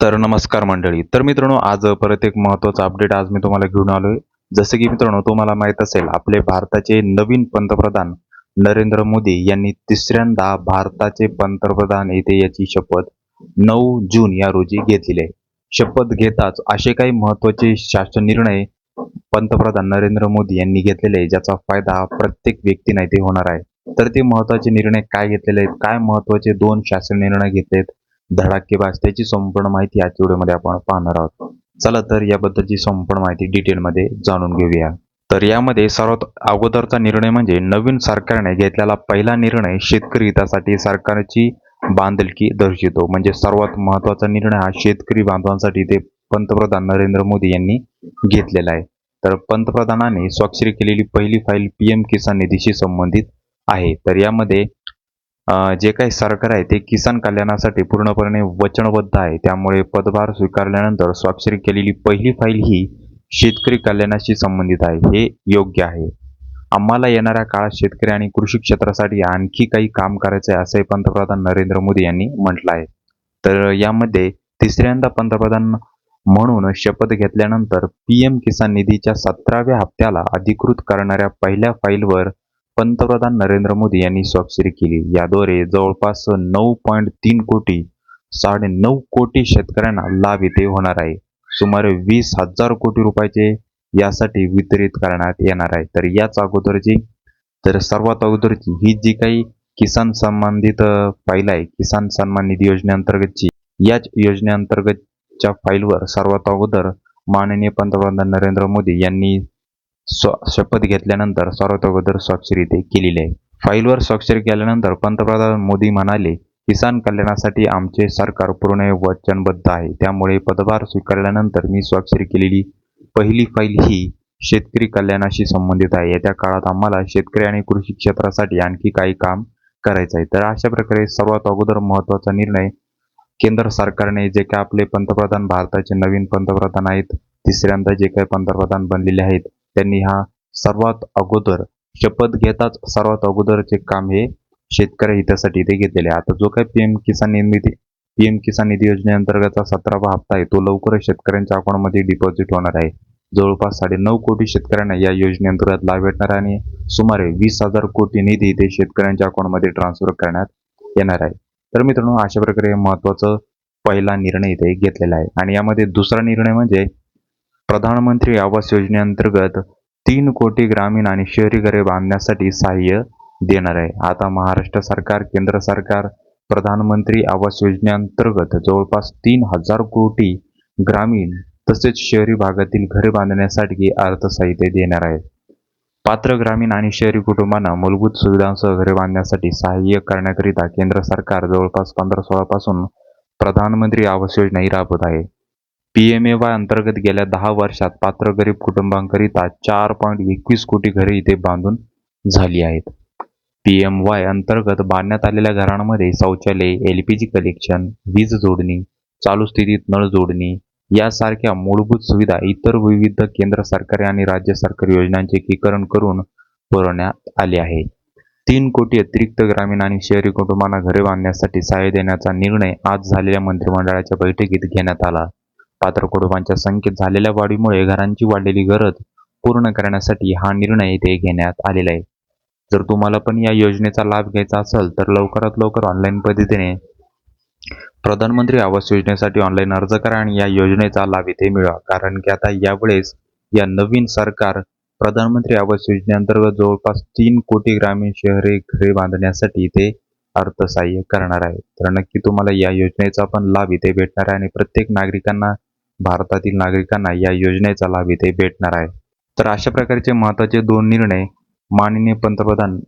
तर नमस्कार मंडळी. तर मित्रांनो आज परत एक महत्त्वाचा अपडेट आज मी तुम्हाला घेऊन आलोय. जसं की मित्रांनो तुम्हाला माहीत असेल आपले भारताचे नवीन पंतप्रधान नरेंद्र मोदी यांनी तिसऱ्यांदा भारताचे पंतप्रधान येथे याची शपथ नऊ जून या रोजी घेतलेली आहे. शपथ घेताच असे काही महत्त्वाचे शासन निर्णय पंतप्रधान नरेंद्र मोदी यांनी घेतलेले आहे ज्याचा फायदा प्रत्येक व्यक्तीने इथे होणार आहे. तर ते महत्त्वाचे निर्णय काय घेतलेले आहेत? काय महत्त्वाचे दोन शासन निर्णय घेतलेत? धडाकेबाज त्याची संपूर्ण माहिती आजच्या व्हिडिओमध्ये आपण पाहणार आहोत. चला तर याबद्दलची संपूर्ण माहिती डिटेलमध्ये जाणून घेऊया. तर यामध्ये सर्वात अगोदरचा निर्णय म्हणजे नवीन सरकारने घेतलेला पहिला निर्णय शेतकरी हितासाठी सरकारची बांधलकी दर्शवितो. म्हणजे सर्वात महत्त्वाचा निर्णय हा शेतकरी बांधवांसाठी ते पंतप्रधान नरेंद्र मोदी यांनी घेतलेला आहे. तर पंतप्रधानांनी स्वाक्षरी केलेली पहिली फाईल पी एम किसान निधीशी संबंधित आहे. तर यामध्ये जे काही सरकार आहे ते किसान कल्याणासाठी पूर्णपणे वचनबद्ध आहे. त्यामुळे पदभार स्वीकारल्यानंतर स्वाक्षरी केलेली पहिली फाईल ही शेतकरी कल्याणाशी संबंधित आहे. हे योग्य आहे. आम्हाला येणाऱ्या काळात शेतकरी आणि कृषी क्षेत्रासाठी आणखी काही काम करायचे आहे असे पंतप्रधान नरेंद्र मोदी यांनी म्हटलं आहे. तर यामध्ये तिसऱ्यांदा पंतप्रधान म्हणून शपथ घेतल्यानंतर पी एम किसान निधीच्या सतराव्या हप्त्याला अधिकृत करणाऱ्या पहिल्या फाईलवर पंतप्रधान नरेंद्र मोदी यांनी स्वाक्षरी केली. याद्वारे जवळपास नऊ पॉईंट तीन कोटी साडे नऊ कोटी शेतकऱ्यांना लाभ इथे होणार आहे. सुमारे वीस हजार कोटी रुपयाचे यासाठी वितरित करण्यात येणार आहे. तर याच अगोदरची तर सर्वात अगोदरची ही जी काही किसान संबंधित फाईल आहे किसान सन्मान निधी योजनेअंतर्गतची याच योजनेअंतर्गतच्या फाईलवर सर्वात अगोदर माननीय पंतप्रधान नरेंद्र मोदी यांनी स्व शपथ घेतल्यानंतर सर्वात अगोदर स्वाक्षरी ते केलेली आहे. फाईलवर स्वाक्षरी केल्यानंतर पंतप्रधान मोदी म्हणाले किसान कल्याणासाठी आमचे सरकार पूर्ण वचनबद्ध आहे. त्यामुळे पदभार स्वीकारल्यानंतर मी स्वाक्षरी केलेली पहिली फाईल ही शेतकरी कल्याणाशी संबंधित आहे. येत्या काळात आम्हाला शेतकरी आणि कृषी क्षेत्रासाठी आणखी काही काम करायचं आहे. तर अशा प्रकारे सर्वात अगोदर महत्त्वाचा निर्णय केंद्र सरकारने जे काय आपले पंतप्रधान भारताचे नवीन पंतप्रधान आहेत तिसऱ्यांदा जे काही पंतप्रधान बनलेले आहेत त्यांनी हा सर्वात अगोदर शपथ घेताच सर्वात अगोदरचे काम हे शेतकरी हितासाठी ते घेतलेले. आता जो काही P M Kisan Nidhi P M Kisan Nidhi योजनेअंतर्गतचा सतरावा हप्ता आहे तो लवकरच शेतकऱ्यांच्या अकाउंटमध्ये डिपॉझिट होणार आहे. जवळपास साडे नऊ कोटी शेतकऱ्यांना या योजनेअंतर्गत लाभ भेटणार आहे आणि सुमारे वीस हजार कोटी निधी ते शेतकऱ्यांच्या अकाउंटमध्ये ट्रान्सफर करण्यात येणार आहे. तर मित्रांनो अशा प्रकारे महत्त्वाचं पहिला निर्णय इथे घेतलेला आहे. आणि यामध्ये दुसरा निर्णय म्हणजे प्रधानमंत्री आवास योजनेअंतर्गत तीन कोटी ग्रामीण आणि शहरी घरे बांधण्यासाठी सहाय्य देणार आहे. आता महाराष्ट्र सरकार केंद्र सरकार प्रधानमंत्री आवास योजनेअंतर्गत जवळपास तीन हजार कोटी ग्रामीण तसेच शहरी भागातील घरे बांधण्यासाठी अर्थसाहित्य देणार आहे. पात्र ग्रामीण आणि शहरी कुटुंबांना मूलभूत सुविधांसह घरे बांधण्यासाठी सहाय्य करण्याकरिता केंद्र सरकार जवळपास पंधरा सोळापासून प्रधानमंत्री आवास योजना ही राबवत आहे. पी एम ए वाय अंतर्गत गेल्या दहा वर्षात पात्र गरीब कुटुंबांकरिता चार पॉईंट एकवीस कोटी घरे इथे बांधून झाली आहेत. पी एम वाय अंतर्गत बांधण्यात आलेल्या घरांमध्ये शौचालय एल पी जी कनेक्शन वीज जोडणी चालू स्थितीत नळ जोडणी यासारख्या मूलभूत सुविधा इतर विविध केंद्र सरकारी आणि राज्य सरकारी योजनांचे एकीकरण करून पुरवण्यात आले आहे. तीन कोटी अतिरिक्त ग्रामीण आणि शहरी कुटुंबांना घरे बांधण्यासाठी सहाय्य देण्याचा निर्णय आज झालेल्या मंत्रिमंडळाच्या बैठकीत घेण्यात आला. पात्र कुटुंबांच्या संख्येत झालेल्या वाढीमुळे घरांची वाढलेली गरज पूर्ण करण्यासाठी हा निर्णय इथे घेण्यात आलेला आहे. जर तुम्हाला पण या योजनेचा लाभ घ्यायचा असेल तर लवकरात लवकर ऑनलाईन पद्धतीने प्रधानमंत्री आवास योजनेसाठी ऑनलाईन अर्ज करा आणि या योजनेचा लाभ इथे मिळवा. कारण की आता यावेळेस या नवीन सरकार प्रधानमंत्री आवास योजनेअंतर्गत जवळपास तीन कोटी ग्रामीण शहरे घरे बांधण्यासाठी इथे अर्थसहाय्य करणार आहे. तर नक्की तुम्हाला या योजनेचा पण लाभ इथे भेटणार आहे आणि प्रत्येक नागरिकांना भारतातील नागरिकांना या योजनेचा लाभ इथे भेटणार आहे. तर अशा प्रकारचे महत्त्वाचे दोन निर्णय माननीय पंतप्रधान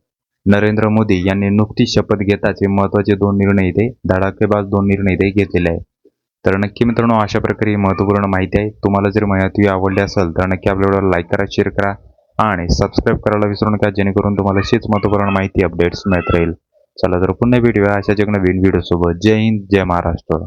नरेंद्र मोदी यांनी नुकतीच शपथ घेताचे महत्त्वाचे महत्त्वाचे दोन निर्णय इथे धडाकेबाज दोन निर्णय इथे घेतलेले आहे तर नक्की मित्रांनो अशा प्रकारे महत्त्वपूर्ण महत्त्वपूर्ण माहिती आहे. तुम्हाला जर माहिती आवडली असेल तर नक्की आपल्या व्हिडिओला लाईक करा शेअर करा आणि सबस्क्राईब करायला विसरू नका जेणेकरून तुम्हाला अशीच महत्त्वपूर्ण माहिती अपडेट्स मिळत राहील. चला तर पुन्हा भेटूया अशाच एक नवीन व्हिडिओ सोबत. जय हिंद जय महाराष्ट्र.